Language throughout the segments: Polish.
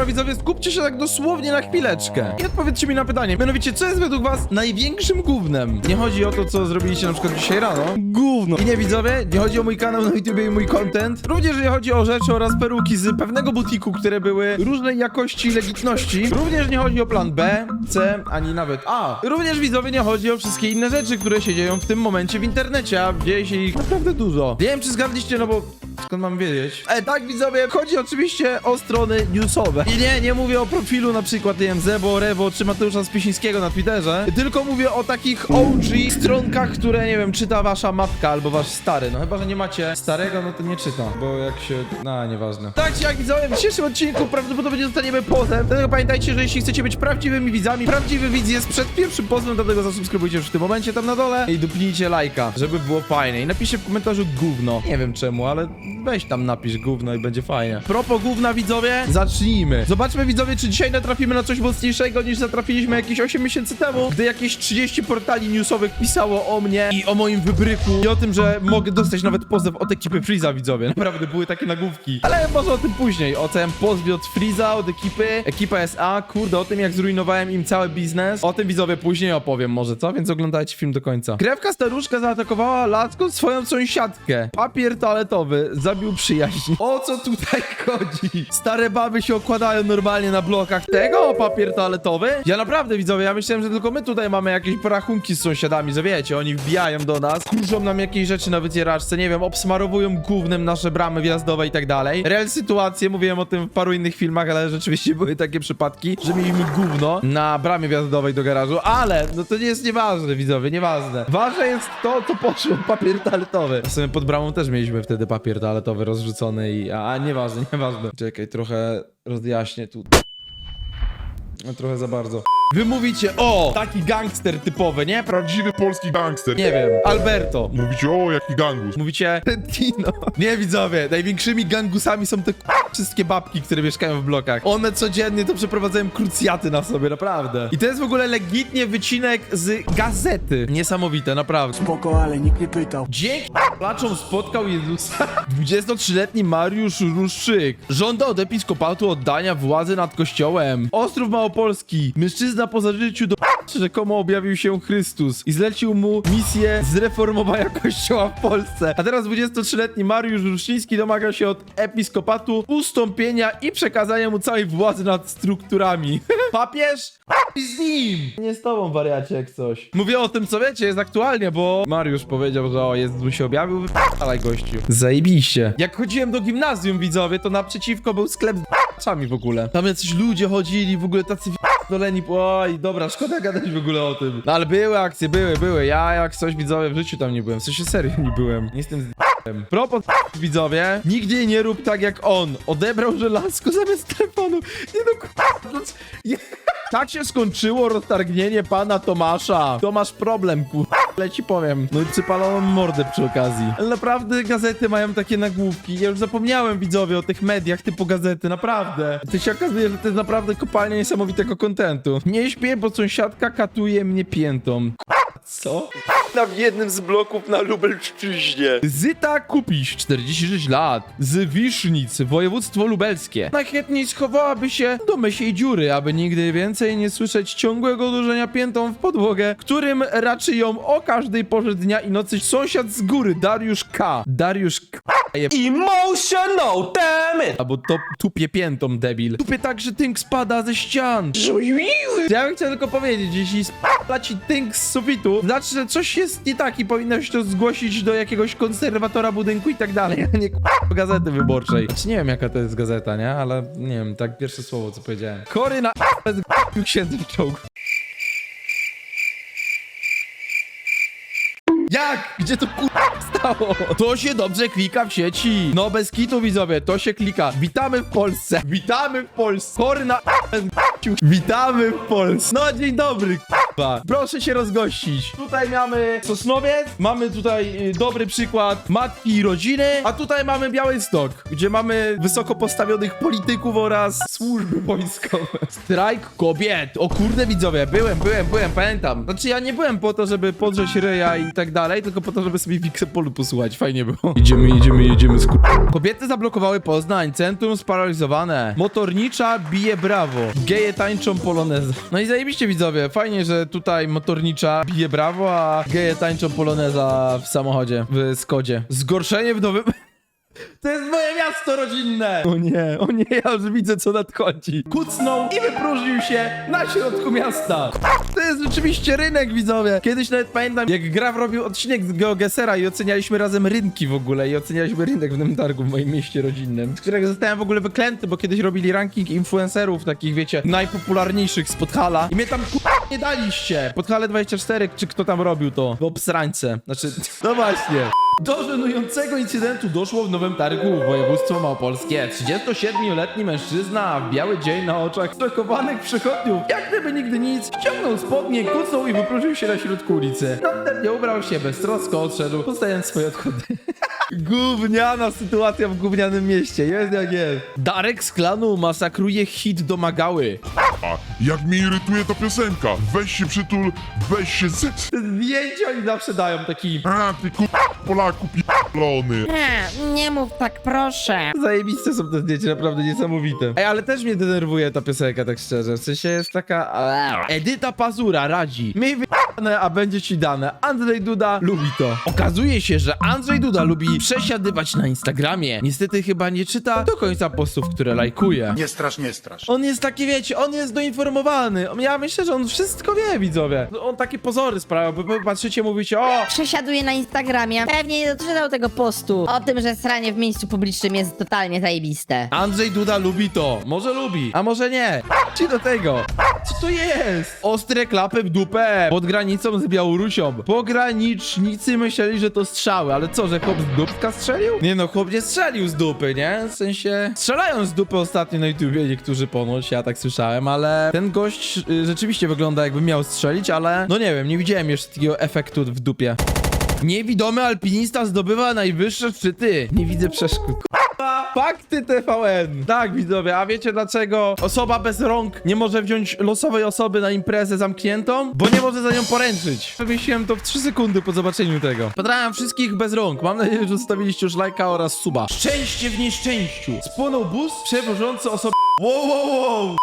Dobra, widzowie, skupcie się tak dosłownie na chwileczkę. I odpowiedzcie mi na pytanie. Mianowicie, co jest według was największym gównem? Nie chodzi o to, co zrobiliście na przykład dzisiaj rano. Gówno. I nie, widzowie, nie chodzi o mój kanał na YouTube i mój content. Również nie chodzi o rzeczy oraz peruki z pewnego butiku, które były różnej jakości i legitności. Również nie chodzi o plan B, C, ani nawet A. Również, widzowie, nie chodzi o wszystkie inne rzeczy, które się dzieją w tym momencie w internecie, a dzieje się ich naprawdę dużo. Nie wiem, czy zgadliście, no bo skąd mam wiedzieć? E, tak, widzowie, chodzi oczywiście o strony newsowe. I nie, nie mówię o profilu na przykład, nie wiem, Zebo, Rewo czy Mateusza Spysińskiego na Twitterze, tylko mówię o takich OG stronkach, które, nie wiem, czyta wasza matka albo wasz stary. No chyba, że nie macie starego, no to nie czyta, bo jak się... No, nieważne. Tak czy jak widzowie, w dzisiejszym odcinku prawdopodobnie dostaniemy pozew, dlatego pamiętajcie, że jeśli chcecie być prawdziwymi widzami, prawdziwy widz jest przed pierwszym pozwem, dlatego zasubskrybujcie już w tym momencie tam na dole i dupnijcie lajka, żeby było fajnie. I napiszcie w komentarzu gówno. Nie wiem czemu, ale weź tam napisz gówno i będzie fajnie. Propos gówna, widzowie, zacznijmy. Zobaczmy, widzowie, czy dzisiaj natrafimy na coś mocniejszego niż natrafiliśmy jakieś 8 miesięcy temu, gdy jakieś 30 portali newsowych pisało o mnie i o moim wybryku i o tym, że mogę dostać nawet pozew od ekipy Freeza, widzowie. Naprawdę były takie nagłówki. Ale może o tym później. O całym pozwie od Freeza, od ekipy, ekipa SA, kurde, o tym jak zrujnowałem im cały biznes. O tym, widzowie, później opowiem może, co? Więc oglądajcie film do końca. Krewka staruszka zaatakowała laską swoją sąsiadkę. Papier toaletowy zabił przyjaźń. O co tutaj chodzi? Stare baby się okładają normalnie na blokach tego papier toaletowy? Ja naprawdę, widzowie, ja myślałem, że tylko my tutaj mamy jakieś porachunki z sąsiadami, że wiecie, oni wbijają do nas, kurzą nam jakieś rzeczy na wycieraczce, nie wiem, obsmarowują gównem nasze bramy wjazdowe i tak dalej. Real sytuacje, mówiłem o tym w paru innych filmach, ale rzeczywiście były takie przypadki, że mieliśmy gówno na bramie wjazdowej do garażu, ale no to nie jest nieważne, widzowie, nieważne. Ważne jest to, co poszło, papier toaletowy. W sumie pod bramą też mieliśmy wtedy papier toaletowy rozrzucony i... a, nieważne, nieważne. Czekaj, trochę rozjaśnię tu. No trochę za bardzo. Wy mówicie, o, taki gangster typowy, nie? Pra Prawdziwy polski gangster. nie wiem, Alberto. Mówicie, o, jaki gangus. Mówicie Tino. Nie widzowie, największymi gangusami są te k- wszystkie babki, które mieszkają w blokach. One codziennie to przeprowadzają krucjaty na sobie, naprawdę. I to jest w ogóle legitnie wycinek z gazety. Niesamowite, naprawdę. Spoko, ale nikt nie pytał. Dzięki placzom spotkał Jezusa 23-letni Mariusz Ruszczyk. Żąda od episkopatu oddania władzy nad kościołem. Ostrów Małopolski. Mężczyzna po zażyciu do rzekomo objawił się Chrystus i zlecił mu misję zreformowania kościoła w Polsce. A teraz 23-letni Mariusz Ruszczyński domaga się od episkopatu ustąpienia i przekazania mu całej władzy nad strukturami. Papież? Z nim! Nie z tobą, wariacie, jak coś. Mówię o tym, co wiecie, jest aktualnie, bo Mariusz powiedział, że o, Jezus mu się objawił, wypalaj gościu. Zajebiście. Jak chodziłem do gimnazjum, widzowie, to naprzeciwko był sklep z czami w ogóle. Tam jacyś ludzie chodzili, w ogóle tacy doleni. Oj, dobra, szkoda gadać w ogóle o tym. No ale były akcje, były, były. Ja jak coś, widzowie, w życiu tam nie byłem. W sensie serio nie byłem. Nie jestem z Propos widzowie, nigdy nie rób tak jak on. Odebrał żelazko zamiast telefonu. Nie no, je- Tak się skończyło roztargnienie pana Tomasza. Tomasz problem, kur... Ale ci powiem. No i przypaloną mordę przy okazji. Ale naprawdę gazety mają takie nagłówki. Ja już zapomniałem, widzowie, o tych mediach typu gazety, naprawdę. To się okazuje, że to jest naprawdę kopalnia niesamowitego kontentu. Nie śpię, bo sąsiadka katuje mnie piętą. Co? Na jednym z bloków na Lubelszczyźnie. Zyta Kupiś, 46 lat, z Wisznic, województwo lubelskie. Najchętniej schowałaby się do mysiej dziury, aby nigdy więcej nie słyszeć ciągłego uderzenia piętą w podłogę, którym raczy ją o każdej porze dnia i nocy sąsiad z góry, Dariusz K. Dariusz K. Emotional, damn it! Albo to tupie piętą, debil. Tupie tak, że tynk spada ze ścian. Ja bym chciał tylko powiedzieć, jeśli spada ci tynk z sufitu, znaczy, że coś jest nie tak i powinnaś to zgłosić do jakiegoś konserwatora budynku i tak dalej, a nie k***a, gazety wyborczej. Znaczy, nie wiem jaka to jest gazeta, nie? Ale nie wiem, tak pierwsze słowo, co powiedziałem. Chory na z księdza w czołgu. Jak? Gdzie to kurwa stało? To się dobrze klika w sieci. No bez kitu widzowie, to się klika. Witamy w Polsce. Witamy w Polsce. Chory na Witamy w Polsce. No dzień dobry. Proszę się rozgościć. Tutaj mamy Sosnowiec, mamy tutaj y, dobry przykład matki i rodziny, a tutaj mamy Białystok, gdzie mamy wysoko postawionych polityków oraz służby wojskowe. Strajk kobiet. O kurde widzowie, byłem, byłem, byłem, pamiętam. Znaczy ja nie byłem po to, żeby podrzeć ryja i tak dalej, tylko po to, żeby sobie Wixepolu posłuchać. Fajnie było. Idziemy, jedziemy, jedziemy z Kobiety zablokowały Poznań, centrum sparaliżowane. Motornicza bije brawo. Geje tańczą polonezę. No i zajebiście widzowie, fajnie, że tutaj motornicza bije brawo, a geje tańczą poloneza w samochodzie, w Skodzie. Zgorszenie w nowym... To jest moje miasto rodzinne! O nie, o nie, ja już widzę co nadchodzi. Kucnął i wypróżnił się na środku miasta. To jest rzeczywiście rynek, widzowie. Kiedyś nawet pamiętam, jak Graf robił odcinek z GeoGesera i ocenialiśmy razem rynki w ogóle i ocenialiśmy rynek w tym targu w moim mieście rodzinnym, z którego zostałem w ogóle wyklęty, bo kiedyś robili ranking influencerów takich, wiecie, najpopularniejszych z Podhala i mnie tam k***a nie daliście. Podhale 24, czy kto tam robił to? W obsrańce. Znaczy, no właśnie. Do żenującego incydentu doszło w Nowym Targu, województwo małopolskie. 37-letni mężczyzna w biały dzień na oczach stokowanych przechodniów, jak gdyby nigdy nic, ściągnął spodnie, kucnął i wypróżył się na środku ulicy. Następnie ubrał się beztrosko, odszedł, postając swoje odchody. Gówniana sytuacja w gównianym mieście, jest jak jest. Darek z klanu masakruje hit domagały. A jak mnie irytuje ta piosenka. Weź się przytul, weź się z... Te Zdjęcia oni zawsze dają taki... A, ty ku... Polaku p***lony. Nie, nie mów tak, proszę. Zajebiste są te zdjęcia, naprawdę niesamowite. Ej, ale też mnie denerwuje ta piosenka, tak szczerze. W sensie jest taka... Edyta Pazura radzi. Miej wyjane, a będzie ci dane. Andrzej Duda lubi to. Okazuje się, że Andrzej Duda lubi przesiadywać na Instagramie. Niestety chyba nie czyta do końca postów, które lajkuje. Nie strasz, nie strasz. On jest taki, wiecie, on jest doinformowany. Ja myślę, że on wszystko wie, widzowie. No, On takie pozory sprawia, bo wy patrzycie, mówicie, o, Przesiaduje na Instagramie. Pewnie nie doczytał tego postu o tym, że sranie w miejscu publicznym jest totalnie zajebiste. Andrzej Duda lubi to. Może lubi, a może nie. Ci do tego. Co to jest? Ostre klapy w dupę pod granicą z Białorusią. Pogranicznicy myśleli, że to strzały, ale co, że chłop z dupka strzelił? Nie no, chłop nie strzelił z dupy, nie? W sensie strzelają z dupy ostatnio na YouTubie niektórzy ponoć, ja tak słyszałem, ale ten gość y, rzeczywiście wygląda jakby miał strzelić, ale no nie wiem, nie widziałem jeszcze takiego efektu w dupie. Niewidomy alpinista zdobywa najwyższe szczyty. Nie widzę przeszkód. Fakty TVN. Tak, widzowie, a wiecie dlaczego osoba bez rąk nie może wziąć losowej osoby na imprezę zamkniętą? Bo nie może za nią poręczyć. Wymyśliłem to w 3 sekundy po zobaczeniu tego. Pozdrawiam wszystkich bez rąk. Mam nadzieję, że zostawiliście już lajka oraz suba. Szczęście w nieszczęściu. Spłonął bus przewożący osobę... Wow, wow, wow.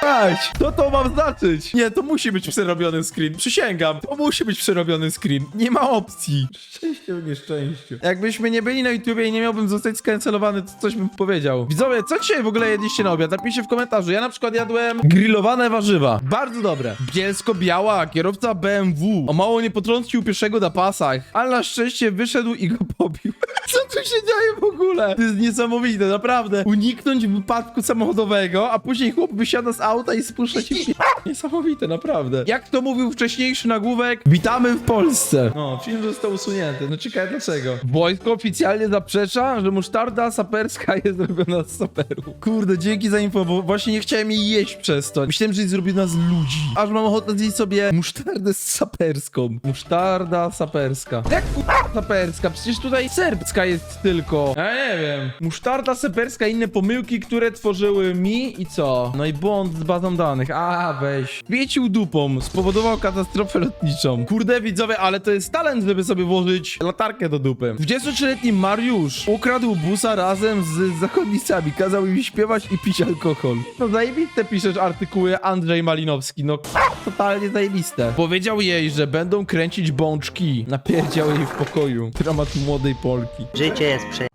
K***ać! Co to mam znaczyć? Nie, to musi być przerobiony screen. Przysięgam. To musi być przerobiony screen. Nie ma opcji. Szczęście w nieszczęściu. Jakbyśmy nie byli na YouTubie i nie miałbym zostać skancelowany, to coś bym powiedział. Widzowie, co dzisiaj w ogóle jedliście na obiad? Napiszcie w komentarzu. Ja na przykład jadłem grillowane warzywa. Bardzo dobre. Bielsko-biała, kierowca BMW. O mało nie potrącił pieszego na pasach, ale na szczęście wyszedł i go pobił. Co tu się dzieje w ogóle? To jest niesamowite, naprawdę. Uniknąć wypadku samochodowego, a później chłop wysiada z auta i spuszcza ci pi- Niesamowite, naprawdę. Jak to mówił wcześniejszy nagłówek, witamy w Polsce. No, film został usunięty. No ciekawe dlaczego. Wojsko oficjalnie zaprzecza, że musztarda saperska jest zrobiona z saperu. Kurde, dzięki za info, bo właśnie nie chciałem jej jeść przez to. Myślałem, że jest zrobiona z ludzi. Aż mam ochotę zjeść sobie musztardę saperską. Musztarda saperska. Jak k***a saperska? Przecież tutaj serbska jest tylko. Ja nie wiem. Musztarda saperska i inne pomyłki, które tworzyły mi i co? No i błąd z bazą danych. A, weź. Wiecił dupą. Spowodował katastrofę lotniczą. Kurde, widzowie, ale to jest talent, żeby sobie włożyć latarkę do dupy. 23-letni Mariusz ukradł busa razem z zakonnicami. Kazał im śpiewać i pić alkohol. No zajebiste piszesz artykuły Andrzej Malinowski. No totalnie zajebiste. Powiedział jej, że będą kręcić bączki. Napierdział jej w pokoju. Dramat młodej Polki. Życie jest prze...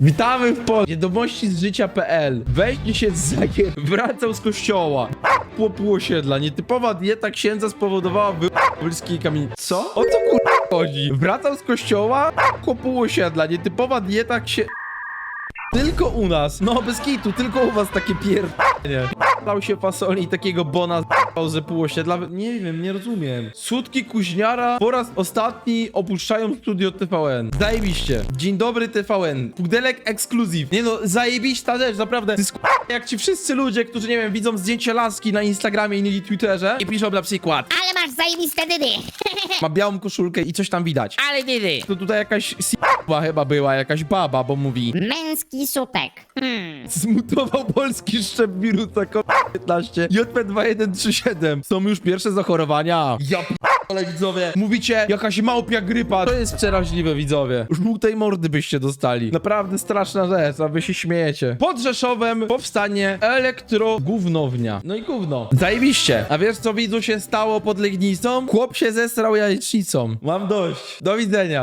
Witamy w Polsce. Wiadomości z życia.pl. Weźcie się z zagier. Wracał z kościoła. Popło osiedla. Nietypowa dieta księdza spowodowała wy... bliskiej kamienicy. Co? O co kur... chodzi? Wracał z kościoła. Popło osiedla. Nietypowa dieta księ... Tylko u nas. No bez kitu, tylko u was takie pierdolenie. Lał się fasoli i takiego bona z***ał, że pół osiedla. Nie wiem, nie rozumiem. Sutki Kuźniara po raz ostatni opuszczają studio TVN. Zajebiście. Dzień dobry TVN. Pudelek ekskluzyw. Nie no, zajebiście rzecz, naprawdę. K***a, jak ci wszyscy ludzie, którzy, nie wiem, widzą zdjęcie laski na Instagramie i na Twitterze i piszą na przykład Ale masz zajebiste dydy. Ma białą koszulkę i coś tam widać. Ale dydy. To tutaj jakaś s***a chyba była, jakaś baba, bo mówi Męski sutek. Hmm. Zmutował polski szczep wirusa COVID-19 JP2137. Są już pierwsze zachorowania. Ja ale widzowie, mówicie jakaś małpia grypa. To jest przeraźliwe, widzowie. Żółtej mordy byście dostali. Naprawdę straszna rzecz, a wy się śmiejecie. Pod Rzeszowem powstanie elektrogównownia. No i gówno. Zajebiście. A wiesz co widzu się stało pod Legnicą? Chłop się zesrał jajecznicą. Mam dość. Do widzenia.